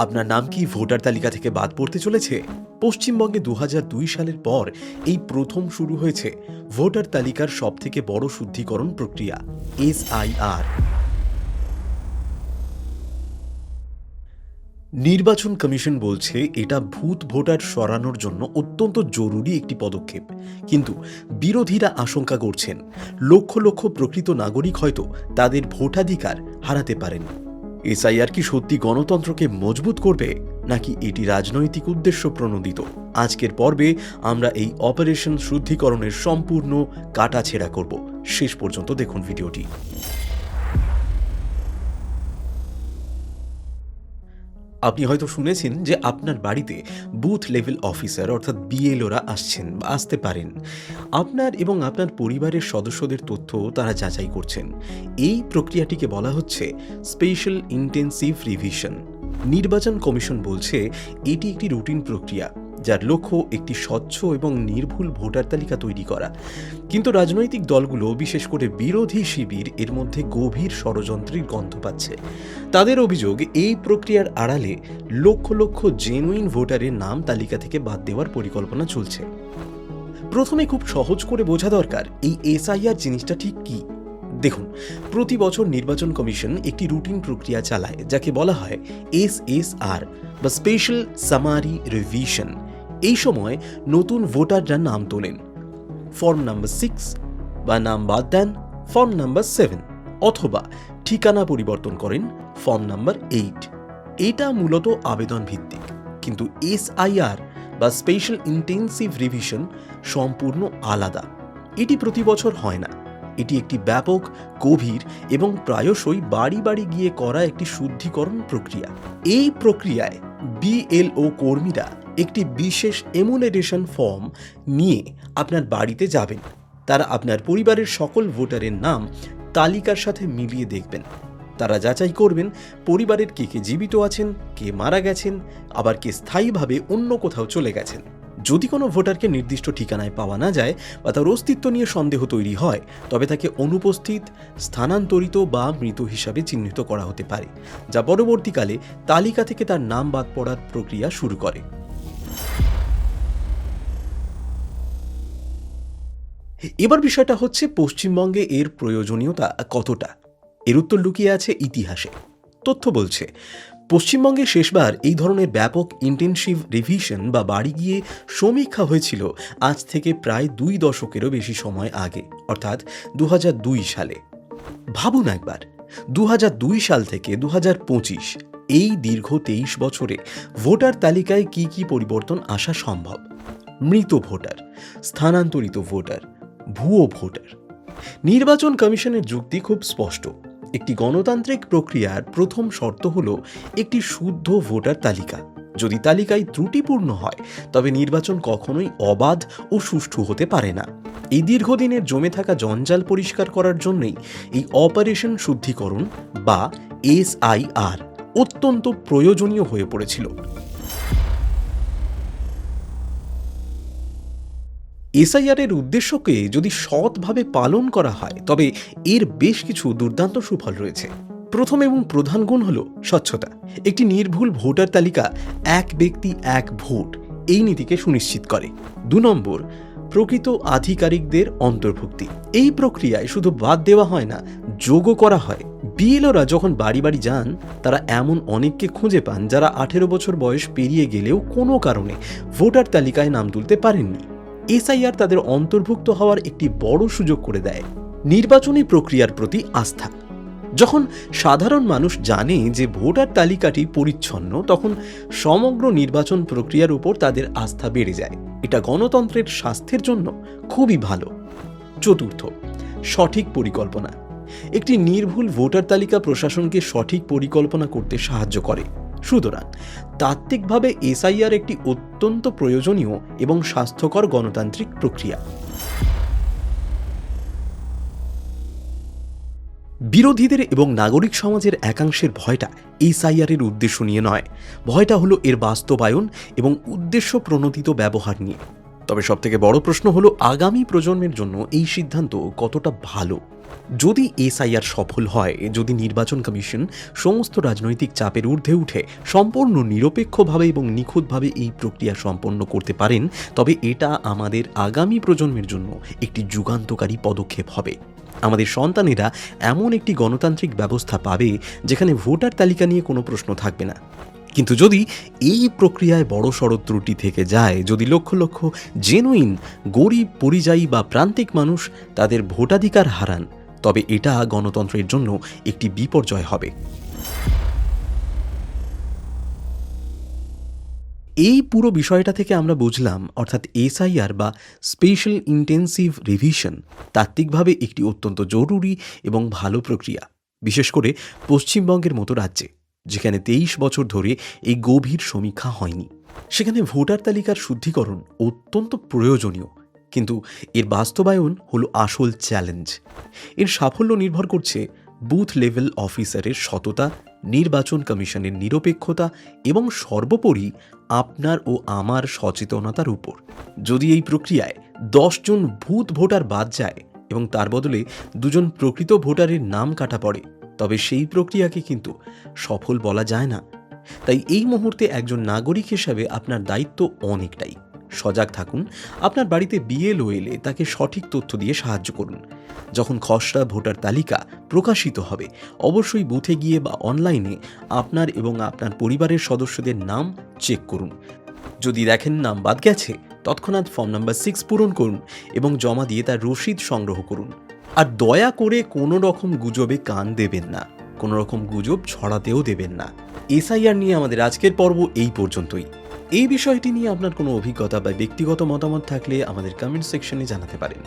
আপনার নাম কি ভোটার তালিকা থেকে বাদ পড়তে চলেছে? পশ্চিমবঙ্গে দু হাজার দুই সালের পর এই প্রথম শুরু হয়েছে ভোটার তালিকার সবথেকে বড় শুদ্ধিকরণ প্রক্রিয়া, এসআইআর। নির্বাচন কমিশন বলছে এটা ভূত ভোটার সরানোর জন্য অত্যন্ত জরুরি একটি পদক্ষেপ। কিন্তু বিরোধীরা আশঙ্কা করছেন, লক্ষ লক্ষ প্রকৃত নাগরিক হয়তো তাদের ভোটাধিকার হারাতে পারেন। এসআইআর কি সত্যি গণতন্ত্রকে মজবুত করবে, নাকি এটি রাজনৈতিক উদ্দেশ্য প্রণোদিত? আজকের পর্বে আমরা এই অপারেশন শুদ্ধিকরণের সম্পূর্ণ কাটাছেড়া করব। শেষ পর্যন্ত দেখুন ভিডিওটি। আপনি হয়তো শুনেছেন যে আপনার বাড়িতে বুথ লেভেল অফিসার অর্থাৎ বিএলওরা আসছেন বা আসতে পারেন। আপনার এবং আপনার পরিবারের সদস্যদের তথ্য তারা যাচাই করছেন। এই প্রক্রিয়াটিকে বলা হচ্ছে স্পেশাল ইন্টেন্সিভ রিভিশন। নির্বাচন কমিশন বলছে এটি একটি রুটিন প্রক্রিয়া। যার লক্ষ্য একটি স্বচ্ছ এবং নির্ভুল ভোটার তালিকা তৈরি করা। কিন্তু রাজনৈতিক দলগুলো, বিশেষ করে বিরোধী শিবির, এর মধ্যে গভীর ষড়যন্ত্রের গন্ধ পাচ্ছে। তাদের অভিযোগ, এই প্রক্রিয়ার আড়ালে লক্ষ লক্ষ জেনুইন ভোটারের নাম তালিকা থেকে বাদ দেওয়ার পরিকল্পনা চলছে। প্রথমে খুব সহজ করে বোঝা দরকার, এই এসআইআর জিনিসটা ঠিক কি? দেখুন, প্রতি বছর নির্বাচন কমিশন একটি রুটিন প্রক্রিয়া চালায়, যাকে বলা হয় এস এস আর বা স্পেশাল সামারি রিভিশন। এই সময় নতুন ভোটাররা নাম তোলেন। ফর্ম নাম্বার সিক্স বা নাম বাদ দেন ফর্ম নাম্বার সেভেন অথবা ঠিকানা পরিবর্তন করেন ফর্ম নাম্বার এইট এটা মূলত আবেদন ভিত্তিক কিন্তু এসআইআর বা স্পেশাল ইন্টেন্সিভ রিভিশন সম্পূর্ণ আলাদা। এটি প্রতি বছর হয় না। এটি একটি ব্যাপক, গভীর এবং প্রায়শই বাড়ি বাড়ি গিয়ে করা একটি শুদ্ধিকরণ প্রক্রিয়া। এই প্রক্রিয়ায় বিএলও কর্মীরা একটি বিশেষ এমুনারেশন ফর্ম নিয়ে আপনার বাড়িতে যাবেন। তারা আপনার পরিবারের সকল ভোটারের নাম তালিকার সাথে মিলিয়ে দেখবেন। তারা যাচাই করবেন পরিবারের কে কে জীবিত আছেন, কে মারা গেছেন, আবার কে স্থায়ীভাবে অন্য কোথাও চলে গেছেন। যদি কোনো ভোটারকে নির্দিষ্ট ঠিকানায় পাওয়া না যায় বা তার অস্তিত্ব নিয়ে সন্দেহ তৈরি হয়, তবে তাকে অনুপস্থিত, স্থানান্তরিত বা মৃত হিসাবে চিহ্নিত করা হতে পারে, যা পরবর্তীকালে তালিকা থেকে তার নাম বাদ পড়ার প্রক্রিয়া শুরু করে। এবার বিষয়টা হচ্ছে পশ্চিমবঙ্গে এর প্রয়োজনীয়তা কতটা? এর উত্তর লুকিয়ে আছে ইতিহাসে। তথ্য বলছে, পশ্চিমবঙ্গে শেষবার এই ধরনের ব্যাপক ইন্টেনসিভ রিভিশন বা বাড়ি গিয়ে সমীক্ষা হয়েছিল আজ থেকে প্রায় দুই দশকেরও বেশি সময় আগে, অর্থাৎ দু হাজার দুই সালে। ভাবুন একবার দু হাজার দুই সাল থেকে দু হাজার পঁচিশ এই দীর্ঘ তেইশ বছরে ভোটার তালিকায় কি কি পরিবর্তন আসা সম্ভব? মৃত ভোটার, স্থানান্তরিত ভোটার, ভুয়ো ভোটার। নির্বাচন কমিশনের যুক্তি খুব স্পষ্ট। একটি গণতান্ত্রিক প্রক্রিয়ার প্রথম শর্ত হল একটি শুদ্ধ ভোটার তালিকা। যদি তালিকায় ত্রুটিপূর্ণ হয়, তবে নির্বাচন কখনোই অবাধ ও সুষ্ঠু হতে পারে না। এই দীর্ঘদিনের জমে থাকা জঞ্জাল পরিষ্কার করার জন্যই এই অপারেশন শুদ্ধিকরণ বা এসআইআর অত্যন্ত প্রয়োজনীয় হয়ে পড়েছিল। এসআইআর এর উদ্দেশ্যকে যদি সৎভাবে পালন করা হয়, তবে এর বেশ কিছু দুর্দান্ত সুফল রয়েছে। প্রথম এবং প্রধান গুণ হল স্বচ্ছতা। একটি নির্ভুল ভোটার তালিকা, এক ব্যক্তি, এক ভোট, এই নীতিকে সুনিশ্চিত করে। দু নম্বর, প্রকৃত আধিকারিকদের অন্তর্ভুক্তি। এই প্রক্রিয়ায় শুধু বাদ দেওয়া হয় না, যোগও করা হয়। বিএলওরা যখন বাড়ি বাড়ি যান, তারা এমন অনেককে খুঁজে পান যারা আঠেরো বছর বয়স পেরিয়ে গেলেও কোনো কারণে ভোটার তালিকায় নাম তুলতে পারেননি। এসআইআর তাদের অন্তর্ভুক্ত হওয়ার একটি বড় সুযোগ করে দেয় নির্বাচনী প্রক্রিয়ার প্রতি আস্থা। যখন সাধারণ মানুষ জানে যে ভোটার তালিকাটি পরিচ্ছন্ন, তখন সমগ্র নির্বাচন প্রক্রিয়ার উপর তাদের আস্থা বেড়ে যায়। এটা গণতন্ত্রের স্বাস্থ্যের জন্য খুবই ভালো। চতুর্থ, সঠিক পরিকল্পনা। একটি নির্ভুল ভোটার তালিকা প্রশাসনকে সঠিক পরিকল্পনা করতে সাহায্য করে। সুতরাং, তাত্ত্বিকভাবে এসআইআর একটি অত্যন্ত প্রয়োজনীয় এবং স্বাস্থ্যকর গণতান্ত্রিক প্রক্রিয়া। বিরোধীদের এবং নাগরিক সমাজের একাংশের ভয়টা এসআইআর এর উদ্দেশ্য নিয়ে নয়। ভয়টা হলো এর বাস্তবায়ন এবং উদ্দেশ্য প্রণোদিত ব্যবহার নিয়ে। তবে সবথেকে বড় প্রশ্ন হলো, আগামী প্রজন্মের জন্য এই সিদ্ধান্ত কতটা ভালো? যদি এসআইআর সফল হয়, যদি নির্বাচন কমিশন সমস্ত রাজনৈতিক চাপের ঊর্ধ্বে উঠে, সম্পূর্ণ নিরপেক্ষভাবে এবং নিখুঁতভাবে এই প্রক্রিয়া সম্পন্ন করতে পারেন, তবে এটা আমাদের আগামী প্রজন্মের জন্য একটি যুগান্তকারী পদক্ষেপ হবে। আমাদের সন্তানেরা এমন একটি গণতান্ত্রিক ব্যবস্থা পাবে, যেখানে ভোটার তালিকা নিয়ে কোনো প্রশ্ন থাকবে না। কিন্তু যদি এই প্রক্রিয়ায় বড় সড় ত্রুটি থেকে যায়, যদি লক্ষ লক্ষ জেনুইন গরিব, পরিযায়ী বা প্রান্তিক মানুষ তাদের ভোটাধিকার হারান, তবে এটা গণতন্ত্রের জন্য একটি বিপর্যয় হবে। এই পুরো বিষয়টা থেকে আমরা বুঝলাম, অর্থাৎ এসআইআর বা স্পেশাল ইন্টেন্সিভ রিভিশন তাত্ত্বিকভাবে একটি অত্যন্ত জরুরি এবং ভালো প্রক্রিয়া, বিশেষ করে পশ্চিমবঙ্গের মতো রাজ্যে। যেখানে তেইশ বছর ধরে এই গভীর সমীক্ষা হয়নি। সেখানে ভোটার তালিকার শুদ্ধিকরণ অত্যন্ত প্রয়োজনীয়, কিন্তু এর বাস্তবায়ন হলো আসল চ্যালেঞ্জ। এর সাফল্য নির্ভর করছে বুথ লেভেল অফিসারের সততা, নির্বাচন কমিশনের নিরপেক্ষতা এবং সর্বোপরি আপনার ও আমার সচেতনতার উপর। যদি এই প্রক্রিয়ায় দশজন ভূত ভোটার বাদ যায় এবং তার বদলে দুজন প্রকৃত ভোটারের নাম কাটা পড়ে তবে সেই প্রক্রিয়াকে কিন্তু সফল বলা যায় না। তাই এই মুহূর্তে একজন নাগরিক হিসেবে আপনার দায়িত্ব অনেকটাই। সজাগ থাকুন, আপনার বাড়িতে বিএলও এলে তাকে সঠিক তথ্য দিয়ে সাহায্য করুন। যখন খসড়া ভোটার তালিকা প্রকাশিত হবে, অবশ্যই বুথে গিয়ে বা অনলাইনে আপনার এবং আপনার পরিবারের সদস্যদের নাম চেক করুন। যদি দেখেন নাম বাদ গেছে, তৎক্ষণাৎ ফর্ম নাম্বার সিক্স পূরণ করুন এবং জমা দিয়ে তার রসিদ সংগ্রহ করুন। আর দয়া করে কোনো রকম গুজবে কান দেবেন না কোনো রকম গুজব ছড়াতেও দেবেন না। এসআইআর নিয়ে আমাদের আজকের পর্ব এই পর্যন্তই। এই বিষয়টি নিয়ে আপনার কোনো অভিজ্ঞতা বা ব্যক্তিগত মতামত থাকলে আমাদের কমেন্ট সেকশনে জানাতে পারেন।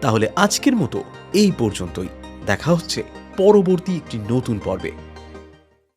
তাহলে আজকের মতো এই পর্যন্তই। দেখা হচ্ছে পরবর্তী একটি নতুন পর্বে।